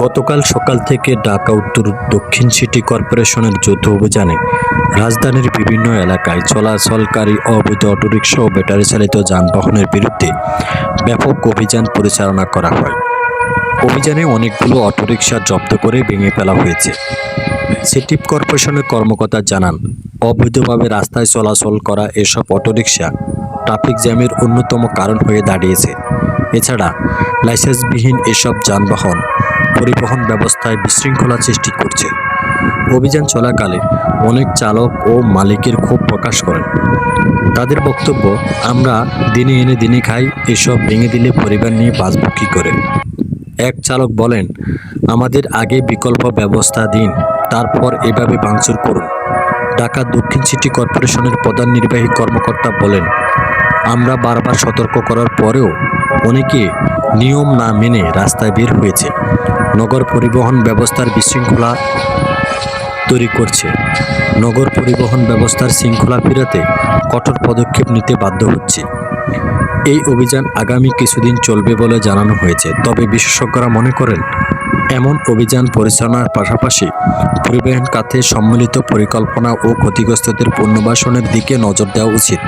গতকাল সকাল থেকে ঢাকা, উত্তর, দক্ষিণ সিটি কর্পোরেশনের যৌথ অভিযানে রাজধানীর বিভিন্ন এলাকায় চলাচলকারী অবৈধ অটোরিকশা ও ব্যাটারি চালিত যানবাহনের বিরুদ্ধে ব্যাপক অভিযান পরিচালনা করা হয়। অভিযানে অনেকগুলো অটোরিকশা জব্দ করে ভেঙে ফেলা হয়েছে। সিটি কর্পোরেশনের কর্মকর্তা জানান, অবৈধভাবে রাস্তায় চলাচল করা এসব অটোরিকশা ট্রাফিক জ্যামের অন্যতম কারণ হয়ে দাঁড়িয়েছে। এছাড়া লাইসেন্সবিহীন এসব যানবাহন পরিবহন ব্যবস্থায় বিশৃঙ্খলা সৃষ্টি করছে। অভিযান চলাকালে অনেক চালক ও মালিকের ক্ষোভ প্রকাশ করেন। তাদের বক্তব্য, আমরা দিনে এনে দিনে খাই, এসব ভেঙে দিলে পরিবার নিয়ে বাঁচব কী করে? এক চালক বলেন, আমাদের আগে বিকল্প ব্যবস্থা দিন, তারপর এভাবে ভাঙচুর করুন। ঢাকা দক্ষিণ সিটি কর্পোরেশনের প্রধান নির্বাহী কর্মকর্তা বলেন, আমরা বারবার সতর্ক করার পরেও অনেকে নিয়ম না মেনে রাস্তায় বের হয়েছে। নগর পরিবহন ব্যবস্থার বিশৃঙ্খলা তৈরি করছে। নগর পরিবহন ব্যবস্থার শৃঙ্খলা ফেরাতে কঠোর পদক্ষেপ নিতে বাধ্য হচ্ছে। এই অভিযান আগামী কিছুদিন চলবে বলে জানানো হয়েছে। তবে বিশেষজ্ঞরা মনে করেন, এমন অভিযান পরিচালনার পাশাপাশি পরিবহন খাতে সম্মিলিত পরিকল্পনা ও ক্ষতিগ্রস্তদের পুনর্বাসনের দিকে নজর দেওয়া উচিত।